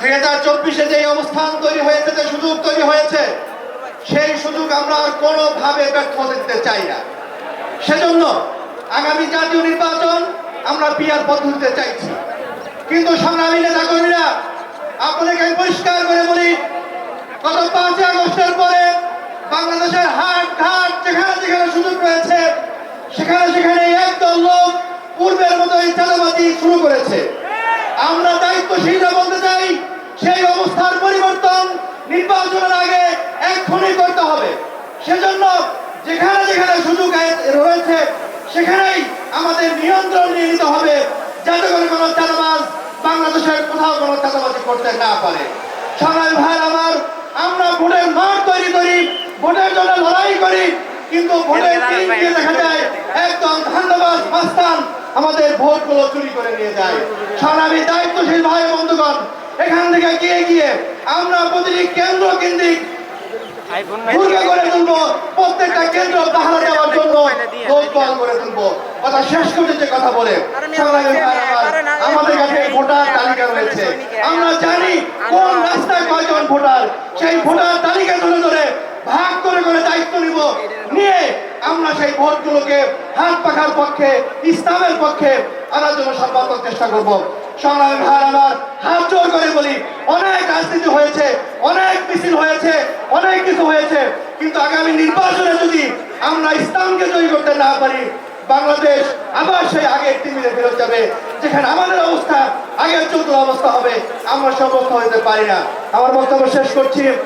দুই হাজার চব্বিশে যে অবস্থান তৈরি হয়েছে, যে সুযোগ তৈরি হয়েছে, সেই সুযোগ আমরা কোনোভাবে ব্যর্থ দিতে চাই না। সেজন্য আগামী জাতীয় নির্বাচন আমরা পিয়ার পদ্ধতিতে চাইছি। কিন্তু সংগ্রামী নেতা কর্মীরা আপনাদেরকে পরিষ্কার করে বলি, গত পাঁচই আগস্টের পরে বাংলাদেশের হাট ঘাট যেখানে যেখানে সুযোগ রয়েছে, সেখানে সেখানে একদল লোক পূর্বের মতোই চাঁদাবাজি শুরু করেছে আমরা দায়িত্বশীলরা বলতে চাই সেই অবস্থার পরিবর্তন নির্বাচনের আগে এক্ষুনি করতে হবে। সেজন্য যেখানে যেখানে সুযোগ রয়েছে সেখানেই আমাদের নিয়ন্ত্রণ নিয়ে নিতে হবে যাতে করে কোনো চাঁদাবাজ বাংলাদেশের কোথাও কোনো চাঁদাবাজি করতে না পারে। সবাই ভাই আমার আমরা ভোটের মাঠ তৈরি করি ভোটের জন্য লড়াই করি কিন্তু ভোটের দিন গিয়ে দেখা যায় একদম ধান্দাবাজ মাস্তান আমাদের ভোটগুলো চুরি করে নিয়ে যায়। সংগ্রামী দায়িত্বশীল ভাই বন্ধুগণ এখান থেকে গিয়ে গিয়ে আমরা প্রতিটি কেন্দ্র কেন্দ্রিক আমরা জানি কোন রাস্তায় কয়জন ভোটার, সেই ভোটার তালিকা ধরে ধরে ভাগ করে করে দায়িত্ব নিব। নিয়ে আমরা সেই ভোটগুলোকে হাত পাখার পক্ষে, ইসলামের পক্ষে আনার জন্য সর্বাত্মক চেষ্টা করব। সংগ্রামী ভাই আমার। হাত জোর করে বলি, অনেক রাজনীতি হয়েছে, অনেক মিছিল হয়েছে, অনেক কিছু হয়েছে, কিন্তু আগামী নির্বাচনে যদি আমরা ইসলামকে জয়ী করতে না পারি, বাংলাদেশ আবার সেই আগের টিভিতে ফেরত যাবে, যেখানে আমাদের অবস্থা আগের চতুর অবস্থা হবে, আমরা সে অবস্থা হতে পারি না। আমার বক্তব্য শেষ করছি।